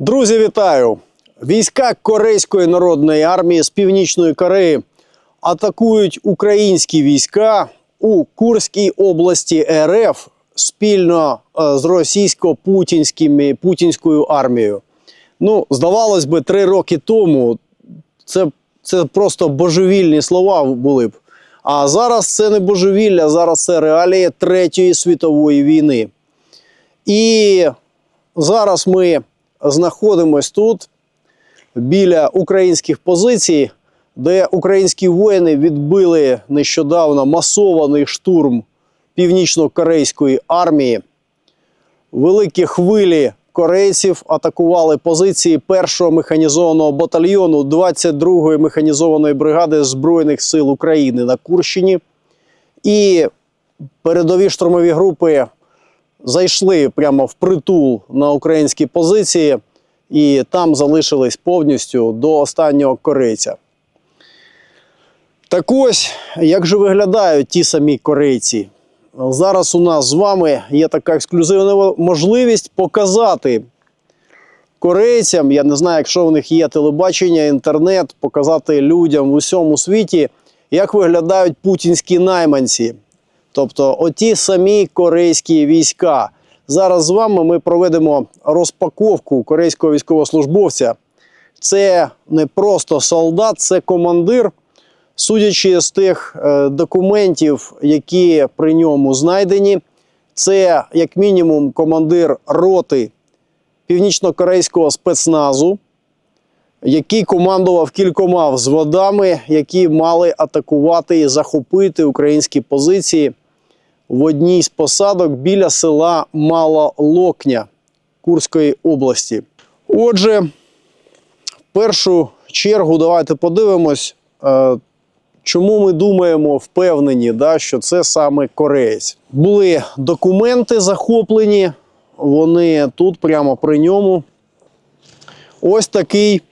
Друзі, вітаю! Війська Корейської народної армії з Північної Кореї атакують українські війська у Курській області РФ спільно е, з російсько-путінськими путінською армією. Ну, здавалось би, три роки тому це, це просто божевільні слова були б. А зараз це не божевілля, зараз це реалії Третьої світової війни. І зараз ми знаходимось тут біля українських позицій, де українські воїни відбили нещодавно масований штурм північно-корейської армії. Великі хвилі корейців атакували позиції першого механізованого батальйону 22-ї механізованої бригади Збройних сил України на Курщині. І передові штурмові групи зайшли прямо в притул на українські позиції і там залишились повністю до останнього корейця. Так ось, як же виглядають ті самі корейці? Зараз у нас з вами є така ексклюзивна можливість показати корейцям, я не знаю, якщо в них є телебачення, інтернет, показати людям в усьому світі, як виглядають путінські найманці. Тобто оті самі корейські війська. Зараз з вами ми проведемо розпаковку корейського військовослужбовця. Це не просто солдат, це командир. Судячи з тих е, документів, які при ньому знайдені, це як мінімум командир роти північно-корейського спецназу, який командував кількома взводами, які мали атакувати і захопити українські позиції в одній з посадок біля села Мала Локня Курської області. Отже, в першу чергу давайте подивимось, е, чому ми думаємо, впевнені, да, що це саме кореєць. Були документи захоплені, вони тут прямо при ньому. Ось такий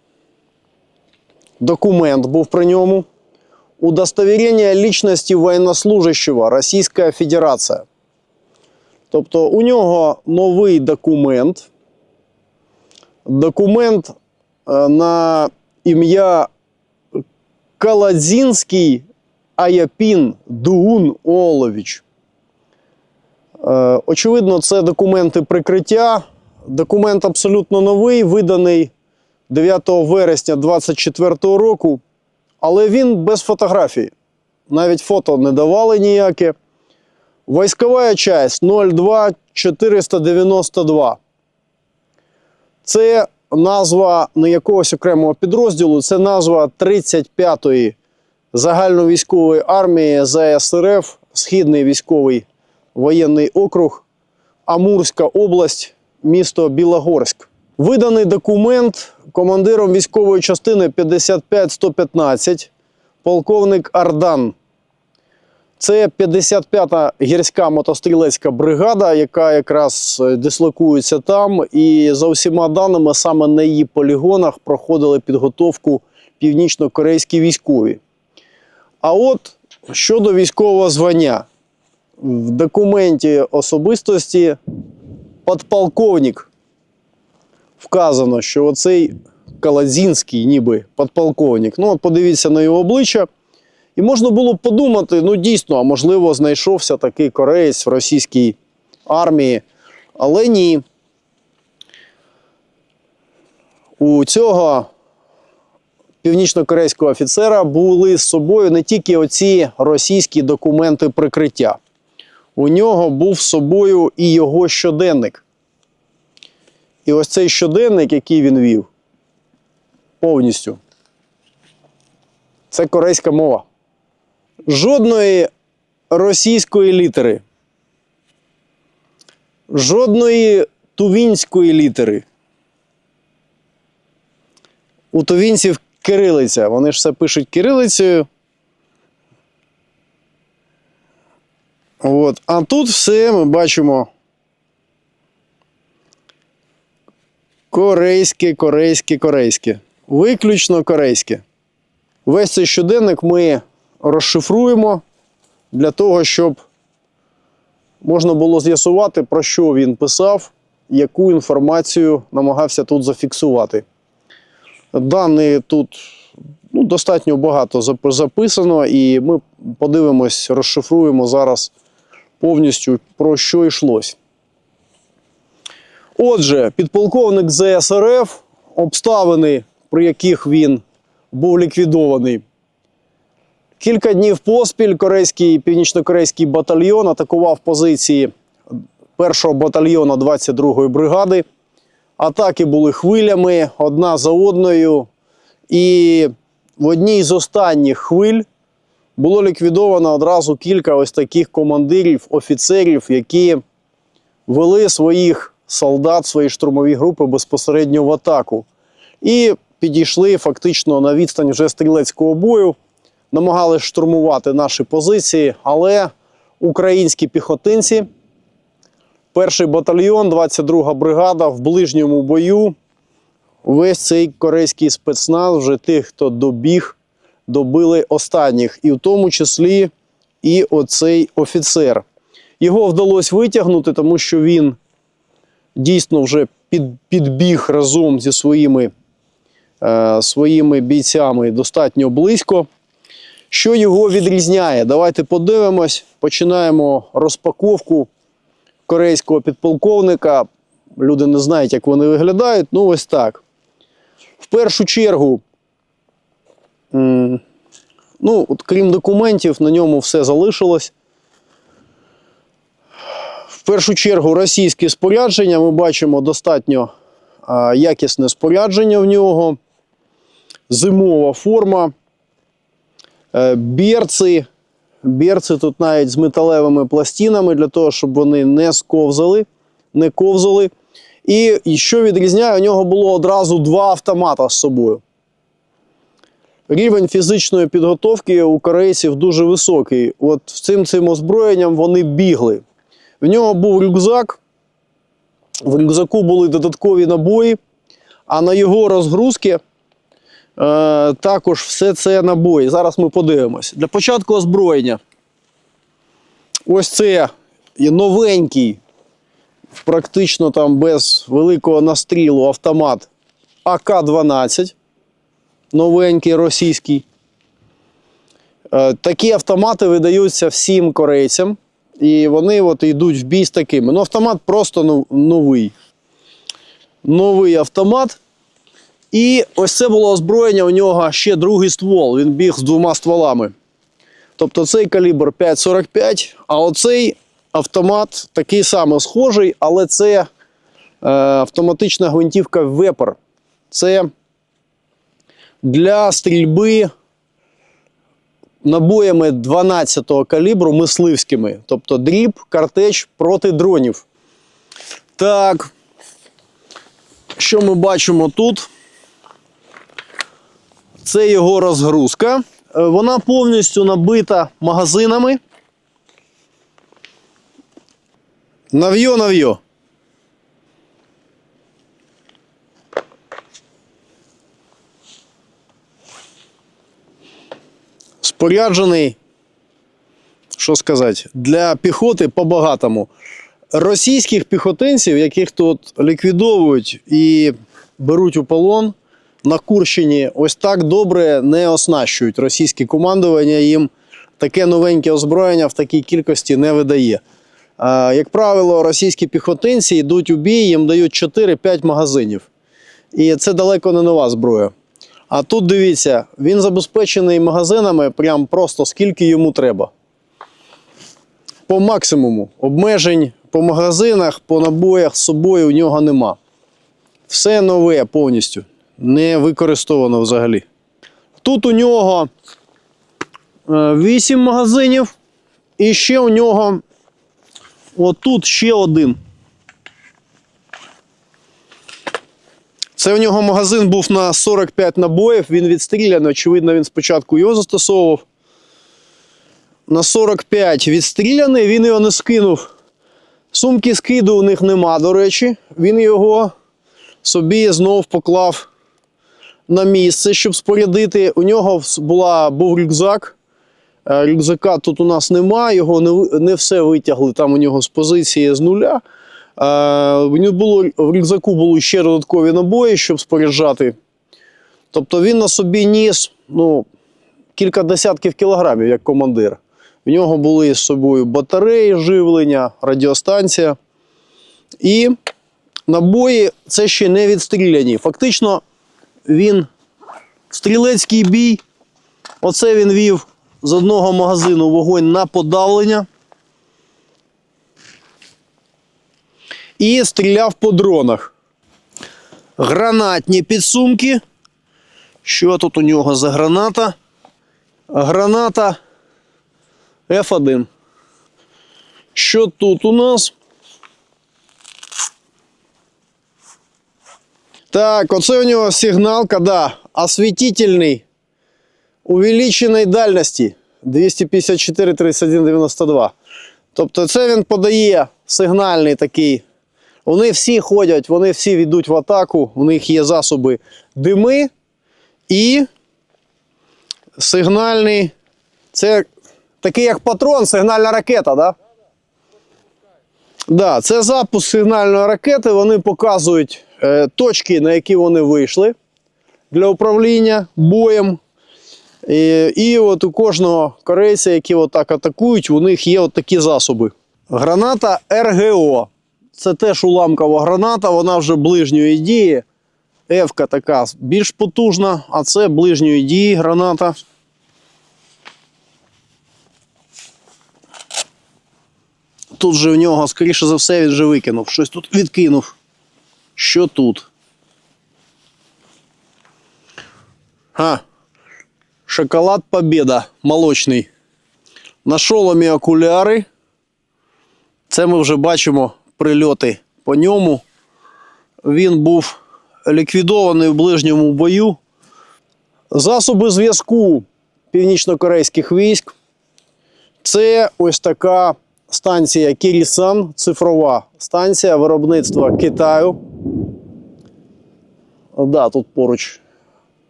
документ був при ньому. Удостоверение личности военнослужащего Російська Федерація. Тобто у нього новий документ. Документ е, на ім'я Каладзінський Аяпін Дуун Олович. Е, Очевидно, це документи прикриття. Документ абсолютно новий, виданий 9 вересня 2024 року. Але він без фотографій. Навіть фото не давали ніяке. Військова часть 02492. Це назва не якогось окремого підрозділу, це назва 35-ї загальновійськової армії ЗСРФ, Східний військовий воєнний округ, Амурська область, місто Білогорськ. Виданий документ командиром військової частини 55115, полковник Ардан. Це 55-та гірська мотострілецька бригада, яка якраз е, дислокується там. І за всіма даними, саме на її полігонах проходили підготовку північно-корейські військові. А от щодо військового звання, в документі особистості подполковник вказано, що оцей Каладзінський, ніби подполковник. Ну, от подивіться на його обличчя. І можна було подумати, ну дійсно, а можливо, знайшовся такий кореєць в російській армії. Але ні. У цього північно-корейського офіцера були з собою не тільки оці російські документи прикриття. У нього був з собою і його щоденник. І ось цей щоденник, який він вів, повністю. Це корейська мова. Жодної російської літери. Жодної тувінської літери. У тувінців кирилиця. Вони ж все пишуть кирилицею. От. А тут все ми бачимо. Корейське, корейське, корейське. Виключно корейське. Весь цей щоденник ми розшифруємо для того, щоб можна було з'ясувати, про що він писав яку інформацію намагався тут зафіксувати. Дані тут ну, достатньо багато записано, і ми подивимось, розшифруємо зараз повністю про що йшлось. Отже, підполковник ЗСРФ, обставини, при яких він був ліквідований. Кілька днів поспіль корейський північнокорейський батальйон атакував позиції 1-го батальйону 22-ї бригади. Атаки були хвилями одна за одною. І в одній з останніх хвиль було ліквідовано одразу кілька ось таких командирів, офіцерів, які вели своїх солдат, свої штурмові групи безпосередньо в атаку. І підійшли фактично на відстань вже стрілецького бою, намагались штурмувати наші позиції, але українські піхотинці, перший батальйон, 22 бригада в ближньому бою. Весь цей корейський спецназ, вже тих, хто добіг, добили останніх, і в тому числі і оцей офіцер. Його вдалося витягнути, тому що він дійсно вже під, підбіг разом зі своїми, е, своїми бійцями достатньо близько. Що його відрізняє? Давайте подивимось. Починаємо розпаковку корейського підполковника. Люди не знають, як вони виглядають. Ну, ось так. В першу чергу, ну, от, крім документів, на ньому все залишилось. Першу чергу російське спорядження. Ми бачимо достатньо якісне спорядження в нього. Зимова форма. Е, Берці. Берці тут навіть з металевими пластинами для того, щоб вони не сковзали, не ковзали. І що відрізняє, у нього було одразу два автомата з собою. Рівень фізичної підготовки у корейців дуже високий. От цим цим озброєнням вони бігли. В нього був рюкзак, в рюкзаку були додаткові набої, а на його розгрузки е, також все це набої. Зараз ми подивимось. Для початку озброєння. Ось це новенький, практично там без великого настрілу автомат АК-12. Новенький російський. Е, Такі автомати видаються всім корейцям. І вони от йдуть в бій з такими. Ну, автомат просто новий. Новий автомат. І ось це було озброєння у нього ще другий ствол. Він біг з двома стволами. Тобто цей калібр 5,45, а оцей автомат такий самий схожий, але це е, автоматична гвинтівка Вепер. Це для стрільби набоями 12-го калібру мисливськими. Тобто дріб, картеч проти дронів. Так. Що ми бачимо тут? Це його розгрузка. Е, Вона повністю набита магазинами. Нав'йо, Споряджений, що сказати, для піхоти по-багатому. Російських піхотинців, яких тут ліквідовують і беруть у полон на Курщині, ось так добре не оснащують. Російське командування їм таке новеньке озброєння в такій кількості не видає. Як правило, російські піхотинці йдуть у бій, їм дають 4-5 магазинів. І це далеко не нова зброя. А тут дивіться, він забезпечений магазинами прям просто скільки йому треба. По максимуму. Обмежень по магазинах, по набоях з собою у нього нема. Все нове повністю. Не використовано взагалі. Тут у нього 8 магазинів. І ще у нього отут ще один. Це у нього магазин був на 45 набоїв, він відстріляний. Очевидно, він спочатку його застосовував. На 45 відстріляний, він його не скинув. Сумки скиду у них нема, до речі. Він його собі знов поклав на місце, щоб спорядити. У нього була, був рюкзак. Е, Рюкзака тут у нас нема, його не, не все витягли там у нього з позиції з нуля. В нього було в рюкзаку були ще додаткові набої, щоб споряджати. Тобто він на собі ніс ну, кілька десятків кілограмів як командир. В нього були з собою батареї, живлення, радіостанція. І набої це ще не відстріляні. Фактично, він стрілецький бій. Оце він вів з одного магазину вогонь на подавлення. І стріляв по дронах. Гранатні підсумки. Що тут у нього за граната? Граната F1. Що тут у нас? Так, оце у нього сигналка, да, осветительний, увеличеної дальності 254 31 92. Тобто це він подає сигнальний такий. Вони всі ходять, вони всі йдуть в атаку, у них є засоби дими і сигнальний. Це такий як патрон, сигнальна ракета, да? Да, це запуск сигнальної ракети. Вони показують е, точки, на які вони вийшли для управління боєм. І, і от у кожного корейця, які отак атакують, у них є от такі засоби. Граната РГО. Це теж уламкова граната, вона вже ближньої дії. Евка така більш потужна, а це ближньої дії граната. Тут же в нього, скоріше за все, він вже викинув. Щось тут відкинув. Що тут? А, шоколад Побєда молочний. На шоломі окуляри. Це ми вже бачимо прильоти по ньому. Він був ліквідований в ближньому бою. Засоби зв'язку північно-корейських військ. Це ось така станція Кірісан, цифрова станція виробництва Китаю. Да, тут поруч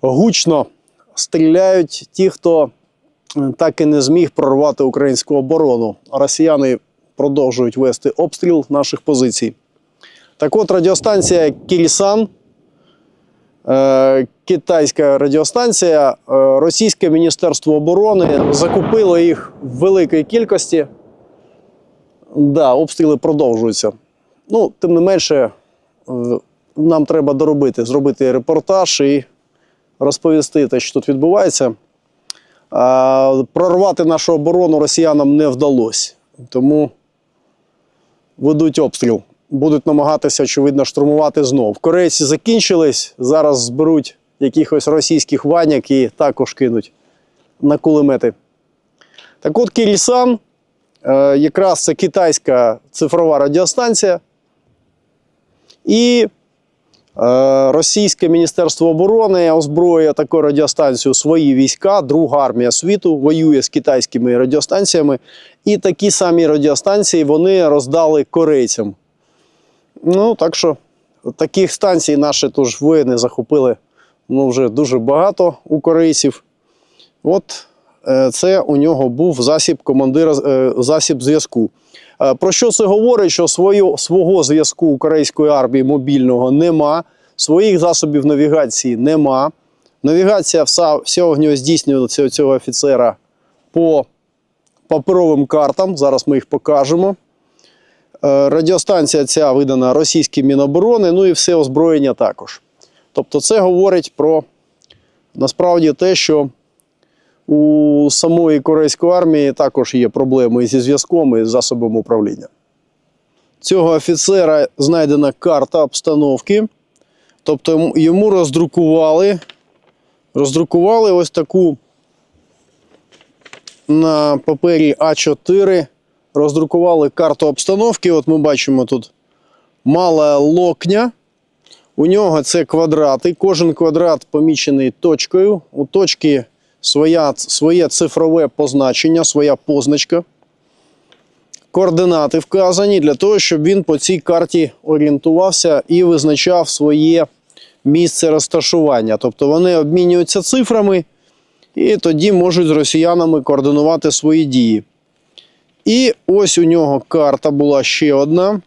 гучно стріляють ті, хто так і не зміг прорвати українську оборону. Росіяни продовжують вести обстріл наших позицій. Так от радіостанція Кірісан, е, китайська радіостанція, е, Російське Міністерство оборони закупило їх в великій кількості. Да, обстріли продовжуються. Ну, тим не менше, е, нам треба доробити, зробити репортаж і розповісти те, що тут відбувається. Прорвати нашу оборону росіянам не вдалося. Тому ведуть обстріл. Будуть намагатися, очевидно, штурмувати знов. Корейці закінчились, зараз зберуть якихось російських ваняк і також кинуть на кулемети. Так от Кірісан, е, якраз це китайська цифрова радіостанція. І Російське Міністерство оборони озброює таку радіостанцію свої війська. Друга армія світу воює з китайськими радіостанціями. І такі самі радіостанції вони роздали корейцям. Ну, так що таких станцій наші тож воїни захопили ну, вже дуже багато у корейців. От е, це у нього був засіб командира, е, засіб зв'язку. Е, Про що це говорить? Що свою, свого зв'язку української армії мобільного нема, своїх засобів навігації нема. Навігація вся, всього здійснюється цього офіцера по паперовим картам. Зараз ми їх покажемо. Е, Радіостанція ця видана російським Міноборони, ну і все озброєння також. Тобто, це говорить про насправді те, що у самої корейської армії також є проблеми зі зв'язком і з засобом управління. Цього офіцера знайдена карта обстановки. Тобто йому- роздрукували, роздрукували ось таку на папері А4 роздрукували карту обстановки. От ми бачимо тут мала локня. У нього це квадрати. Кожен квадрат помічений точкою. У точки своя, своє цифрове позначення, своя позначка. Координати вказані для того, щоб він по цій карті орієнтувався і визначав своє місце розташування. Тобто вони обмінюються цифрами і тоді можуть з росіянами координувати свої дії. І ось у нього карта була ще одна.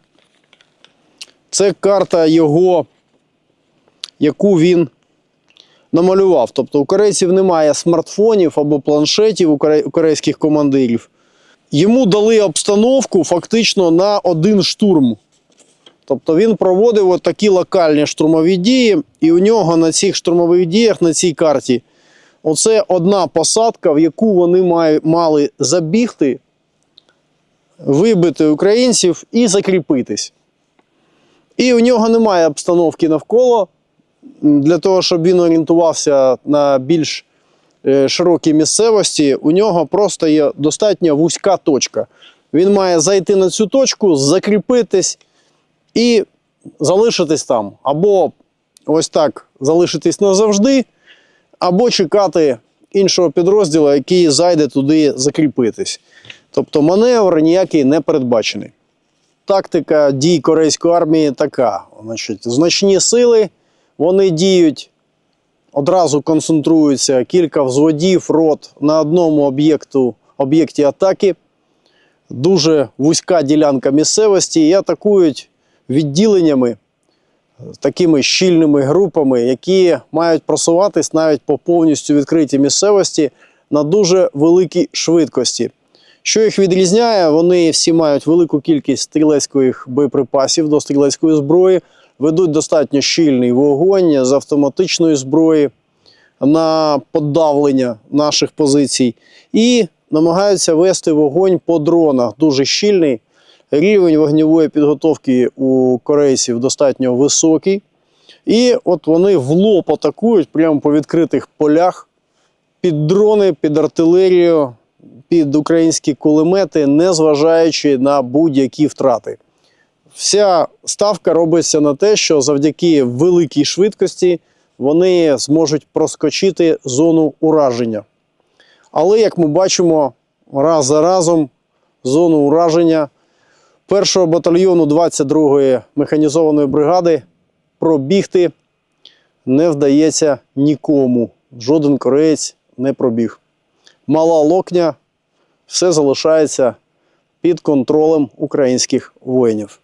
Це карта його, яку він намалював. Тобто у корейців немає смартфонів або планшетів у корейських командирів. Йому дали обстановку фактично на один штурм. Тобто він проводив такі локальні штурмові дії, і у нього на цих штурмових діях, на цій карті, оце одна посадка, в яку вони мали забігти, вибити українців і закріпитись. І у нього немає обстановки навколо для того, щоб він орієнтувався на більш е, широкій місцевості. У нього просто є достатньо вузька точка. Він має зайти на цю точку, закріпитись і залишитись там. Або ось так залишитись назавжди, або чекати іншого підрозділу, який зайде туди закріпитись. Тобто маневр ніякий не передбачений. Тактика дій корейської армії така: Значить, значні сили, вони діють, одразу концентруються кілька взводів, рот на одному об'єкту, об'єкті атаки. Дуже вузька ділянка місцевості і атакують відділеннями, такими щільними групами, які мають просуватись навіть по повністю відкритій місцевості на дуже великій швидкості. Що їх відрізняє? Вони всі мають велику кількість стрілецьких боєприпасів до стрілецької зброї, ведуть достатньо щільний вогонь з автоматичної зброї на подавлення наших позицій і намагаються вести вогонь по дронах. Дуже щільний. Рівень вогневої підготовки у корейців достатньо високий. І от вони в лоб атакують прямо по відкритих полях під дрони, під артилерію, під українські кулемети, незважаючи на будь-які втрати. Вся ставка робиться на те, що завдяки великій швидкості вони зможуть проскочити зону ураження. Але, як ми бачимо, раз за разом зону ураження першого батальйону 22-ї механізованої бригади пробігти не вдається нікому. Жоден кореєць не пробіг. Мала локня, все залишається під контролем українських воїнів.